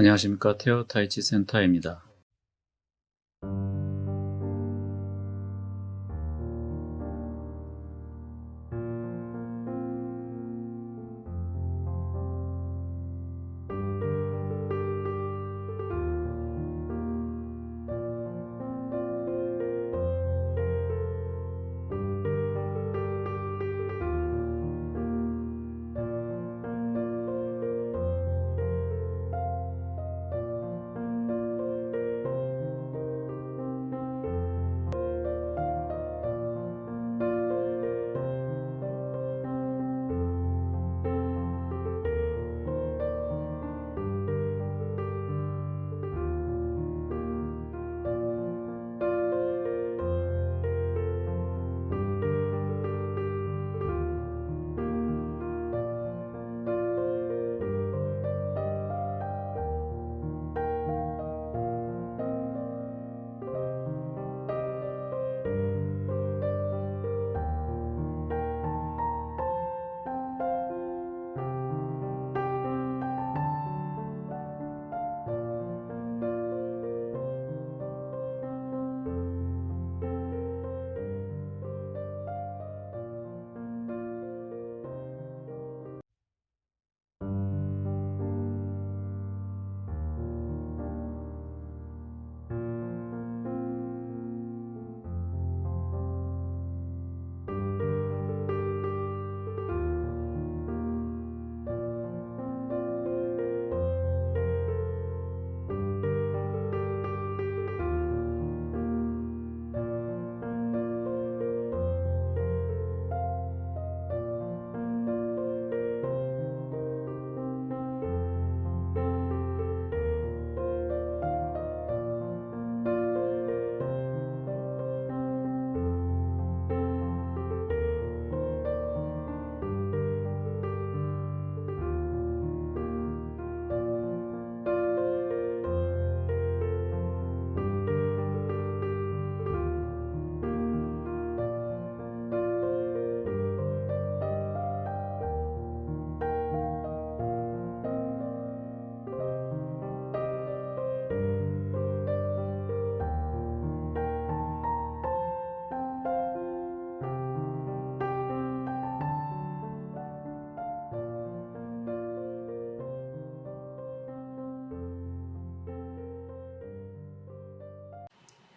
안녕하십니까 테오 타이치 센터입니다.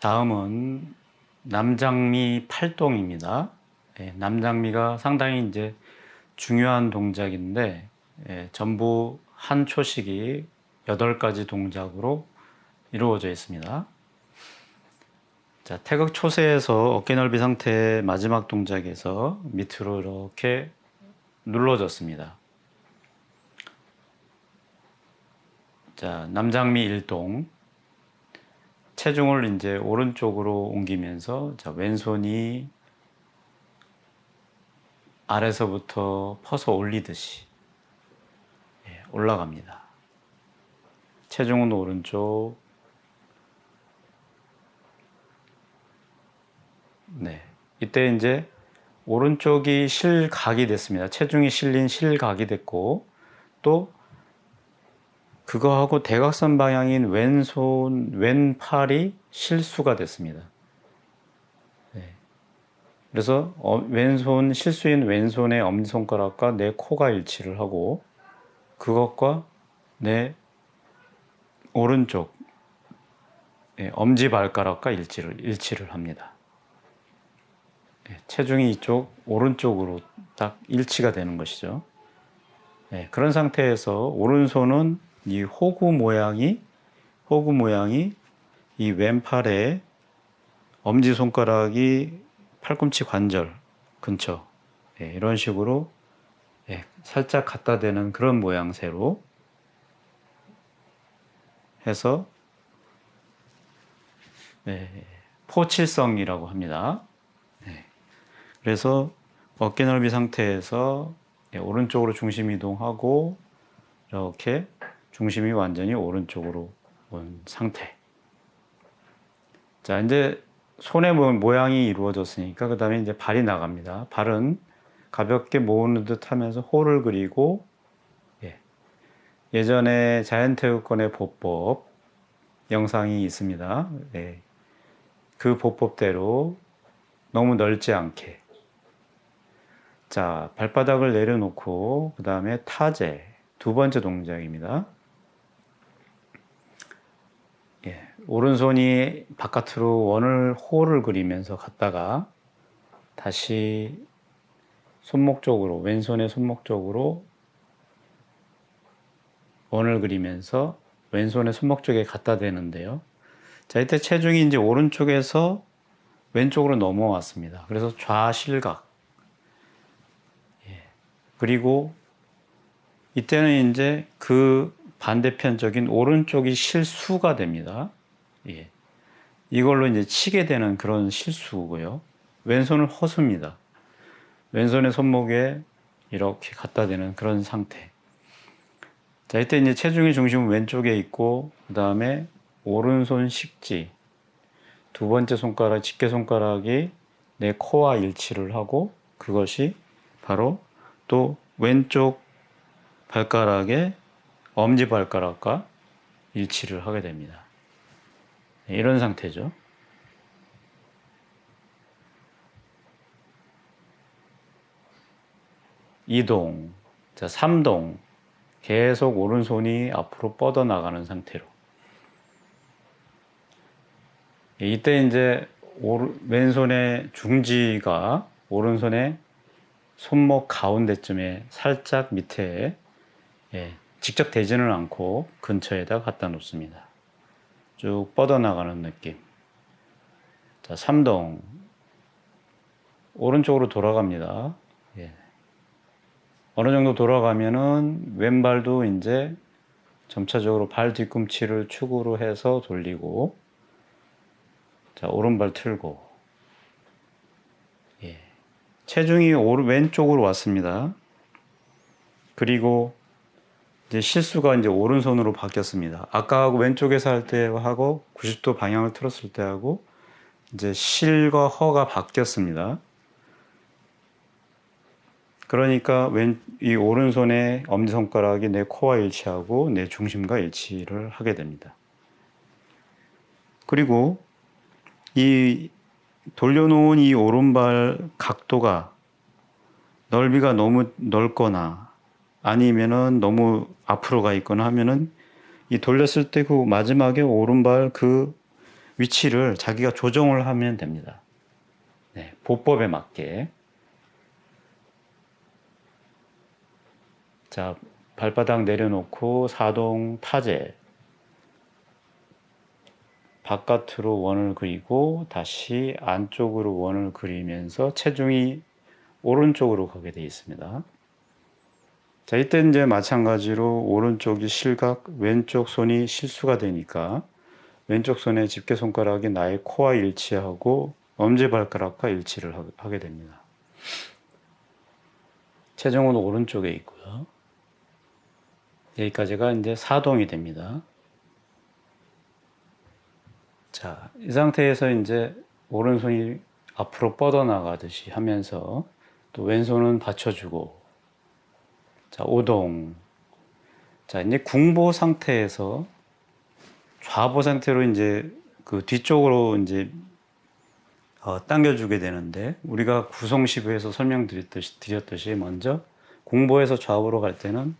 다음은 남장미 팔동입니다. 예, 남장미가 상당히 이제 중요한 동작인데 예, 전부 한 초식이 8가지 동작으로 이루어져 있습니다. 자, 태극 초세에서 어깨 넓이 상태의 마지막 동작에서 밑으로 이렇게 눌러졌습니다. 자, 남장미 일동 체중을 이제 오른쪽으로 옮기면서 자, 왼손이 아래서부터 퍼서 올리듯이 예, 올라갑니다. 체중은 오른쪽. 네. 이때 이제 오른쪽이 실각이 됐습니다. 체중이 실린 실각이 됐고 또 그거하고 대각선 방향인 왼손, 왼팔이 실수가 됐습니다. 네. 그래서 어, 왼손, 실수인 왼손의 엄지손가락과 내 코가 일치를 하고 그것과 내 오른쪽 네, 엄지발가락과 일치를, 일치를 합니다. 네, 체중이 이쪽 오른쪽으로 딱 일치가 되는 것이죠. 네, 그런 상태에서 오른손은 이 호구 모양이 호구 모양이 이 왼팔에 엄지 손가락이 팔꿈치 관절 근처 네, 이런 식으로 네, 살짝 갖다 대는 그런 모양새로 해서 네, 포칠성이라고 합니다. 네, 그래서 어깨 넓이 상태에서 네, 오른쪽으로 중심 이동하고 이렇게 중심이 완전히 오른쪽으로 온 상태. 자, 이제 손의 모양이 이루어졌으니까 그 다음에 이제 발이 나갑니다. 발은 가볍게 모으는 듯 하면서 호를 그리고 예. 예전에 자연태극권의 보법 영상이 있습니다. 네. 그 보법대로 너무 넓지 않게. 자, 발바닥을 내려놓고, 그 다음에 타제. 두 번째 동작입니다. 예, 오른손이 바깥으로 원을 호를 그리면서 갔다가 다시 손목 쪽으로, 왼손의 손목 쪽으로 원을 그리면서 왼손의 손목 쪽에 갖다 대는데요. 자, 이때 체중이 이제 오른쪽에서 왼쪽으로 넘어왔습니다. 그래서 좌실각. 예. 그리고 이때는 이제 그 반대편적인 오른쪽이 실수가 됩니다. 예. 이걸로 이제 치게 되는 그런 실수고요. 왼손을 허습니다. 왼손의 손목에 이렇게 갖다 대는 그런 상태. 자, 이때 이제 체중의 중심은 왼쪽에 있고, 그 다음에 오른손 식지, 두 번째 손가락, 집게 손가락이 내 코와 일치를 하고, 그것이 바로 또 왼쪽 발가락의 엄지 발가락과 일치를 하게 됩니다. 네, 이런 상태죠. 이동, 자, 삼동, 계속 오른손이 앞으로 뻗어 나가는 상태로. 이때 이제 오르, 왼손의 중지가 오른손의 손목 가운데쯤에 살짝 밑에 예, 직접 대지는 않고 근처에다 갖다 놓습니다. 쭉 뻗어나가는 느낌. 자, 3동. 오른쪽으로 돌아갑니다. 예. 어느 정도 돌아가면은 왼발도 이제 점차적으로 발 뒤꿈치를 축으로 해서 돌리고 자, 오른발 틀고 예. 체중이 오른 왼쪽으로 왔습니다. 그리고 이제 실수가 이제 오른손으로 바뀌었습니다. 아까하고 왼쪽에서 할 때하고 90도 방향을 틀었을 때하고 이제 실과 허가 바뀌었습니다. 그러니까 왼, 이 오른손의 엄지손가락이 내 코와 일치하고 내 중심과 일치를 하게 됩니다. 그리고 이 돌려놓은 이 오른발 각도가 넓이가 너무 넓거나 아니면은 너무 앞으로 가 있거나 하면은 이 돌렸을 때 그 마지막에 오른발 그 위치를 자기가 조정을 하면 됩니다. 네, 보법에 맞게. 자, 발바닥 내려놓고 사동 타제. 바깥으로 원을 그리고 다시 안쪽으로 원을 그리면서 체중이 오른쪽으로 가게 되어 있습니다. 자, 이때 이제 마찬가지로 오른쪽이 실각, 왼쪽 손이 실수가 되니까 왼쪽 손의 집게 손가락이 나의 코와 일치하고 엄지발가락과 일치를 하게 됩니다. 체중은 오른쪽에 있고요. 여기까지가 이제 사동이 됩니다. 자, 이 상태에서 이제 오른손이 앞으로 뻗어나가듯이 하면서 또 왼손은 받쳐주고 자, 오동. 자, 이제 궁보 상태에서 좌보 상태로 이제 그 뒤쪽으로 이제 어, 당겨주게 되는데 우리가 구성시부에서 설명드렸듯이 드렸듯이 먼저 공보에서 좌우로 갈 때는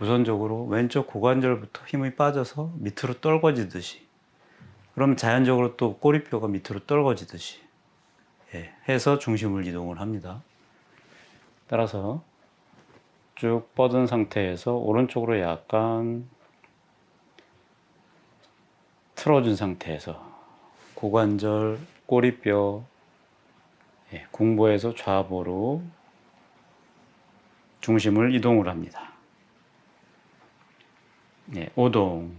우선적으로 왼쪽 고관절부터 힘이 빠져서 밑으로 떨궈지듯이 그럼 자연적으로 또 꼬리뼈가 밑으로 떨궈지듯이 예, 해서 중심을 이동을 합니다. 따라서 쭉 뻗은 상태에서 오른쪽으로 약간 틀어준 상태에서 고관절, 꼬리뼈, 예, 공보에서 좌보로 중심을 이동을 합니다. 예, 오동.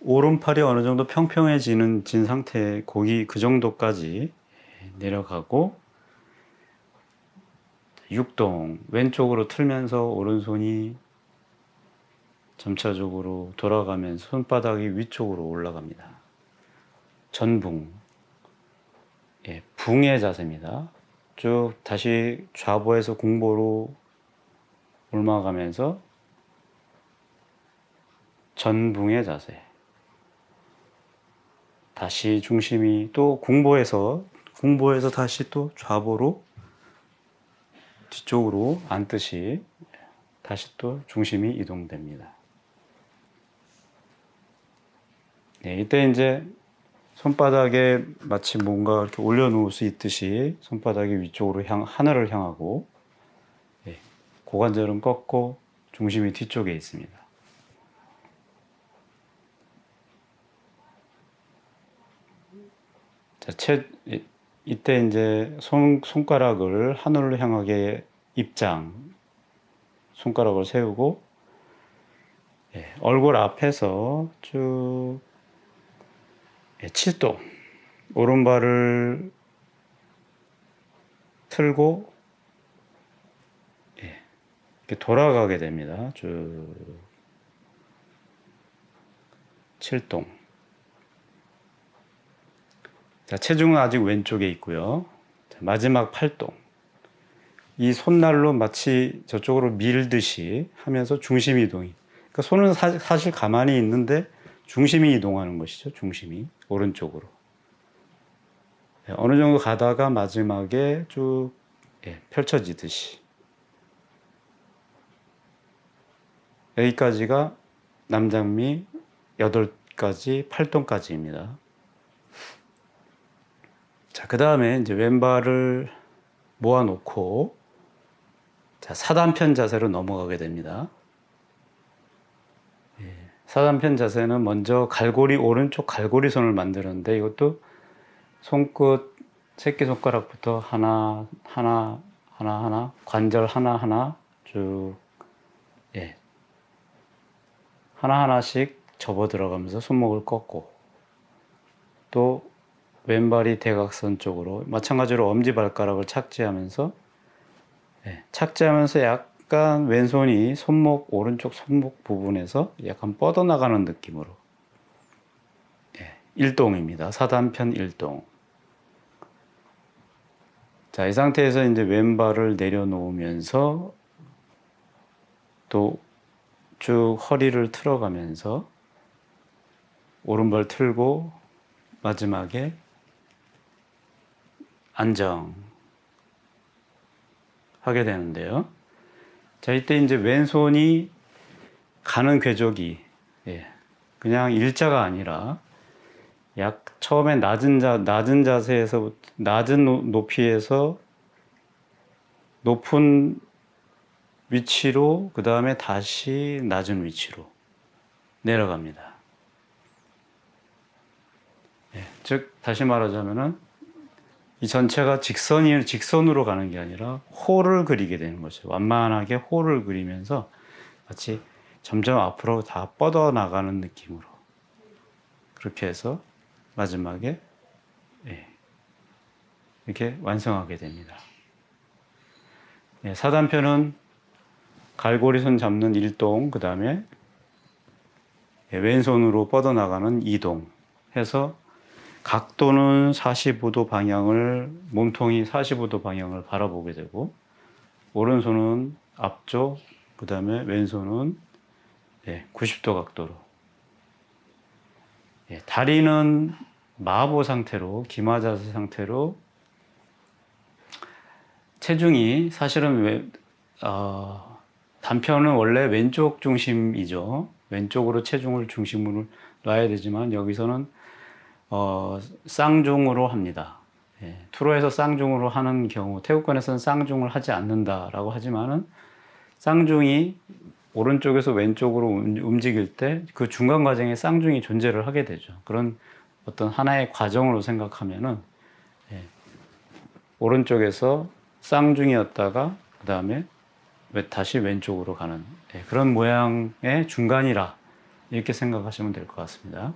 오른팔이 어느 정도 평평해지는 진 상태, 고기 그 정도까지 내려가고 육동 왼쪽으로 틀면서 오른손이 점차적으로 돌아가면서 손바닥이 위쪽으로 올라갑니다. 전붕 예, 붕의 자세입니다. 쭉 다시 좌보에서 공보로 올라가면서 전붕의 자세. 다시 중심이 또 공보에서 공보에서 다시 또 좌보로 뒤쪽으로 앉듯이 다시 또 중심이 이동됩니다. 네, 이때 이제 손바닥에 마치 뭔가 이렇게 올려놓을 수 있듯이 손바닥이 위쪽으로 향 하늘을 향하고 네, 고관절은 꺾고 중심이 뒤쪽에 있습니다. 자, 채, 이- 이때 이제 손, 손가락을 하늘을 향하게 입장, 손가락을 세우고, 예, 얼굴 앞에서 쭉, 예, 7도, 오른발을 틀고, 예, 이렇게 돌아가게 됩니다. 쭉, 7동. 자, 체중은 아직 왼쪽에 있고요. 자, 마지막 팔동. 이 손날로 마치 저쪽으로 밀듯이 하면서 중심 이동이. 그러니까 손은 사, 사실 가만히 있는데 중심이 이동하는 것이죠. 중심이 오른쪽으로. 네, 어느 정도 가다가 마지막에 쭉 예, 펼쳐지듯이. 여기까지가 남장미 8가지, 8동까지입니다. 자, 그 다음에 이제 왼발을 모아놓고 자, 사단편 자세로 넘어가게 됩니다. 예, 사단편 자세는 먼저 갈고리 오른쪽 갈고리 손을 만드는데 이것도 손끝 새끼 손가락부터 하나 하나 하나 하나 관절 하나 하나 쭉 예. 하나 하나씩 접어 들어가면서 손목을 꺾고 또 왼발이 대각선 쪽으로 마찬가지로 엄지발가락을 착지하면서 예, 착지하면서 약간 왼손이 손목 오른쪽 손목 부분에서 약간 뻗어나가는 느낌으로 예, 일동입니다. 사단편 일동. 자, 이 상태에서 이제 왼발을 내려놓으면서 또 쭉 허리를 틀어가면서 오른발 틀고 마지막에 안정 하게 되는데요. 자, 이때 이제 왼손이 가는 궤적이 예, 그냥 일자가 아니라 약 처음에 낮은 자 낮은 자세에서 낮은 노- 높이에서 높은 위치로 그 다음에 다시 낮은 위치로 내려갑니다. 예, 즉 다시 말하자면은 이 전체가 직선이 직선으로 가는 게 아니라 호를 그리게 되는 거죠. 완만하게 호를 그리면서 마치 점점 앞으로 다 뻗어 나가는 느낌으로 그렇게 해서 마지막에 예, 이렇게 완성하게 됩니다. 예, 사단편은 갈고리 손 잡는 일동, 그 다음에 예, 왼손으로 뻗어 나가는 이동 해서 각도는 45도 방향을 몸통이 45도 방향을 바라보게 되고 오른손은 앞쪽 그 다음에 왼손은 예, 90도 각도로 예, 다리는 마보 상태로 기마 자세 상태로 체중이 사실은 왜, 어, 단편은 원래 왼쪽 중심이죠. 왼쪽으로 체중을 중심으로 놔야 되지만 여기서는 어, 쌍중으로 합니다. 예, 투로에서 쌍중으로 하는 경우 태국권에서는 쌍중을 하지 않는다라고 하지만은 쌍중이 오른쪽에서 왼쪽으로 움- 움직일 때 그 중간 과정에 쌍중이 존재를 하게 되죠. 그런 어떤 하나의 과정으로 생각하면은 예, 오른쪽에서 쌍중이었다가 그 다음에 다시 왼쪽으로 가는 예, 그런 모양의 중간이라 이렇게 생각하시면 될 것 같습니다.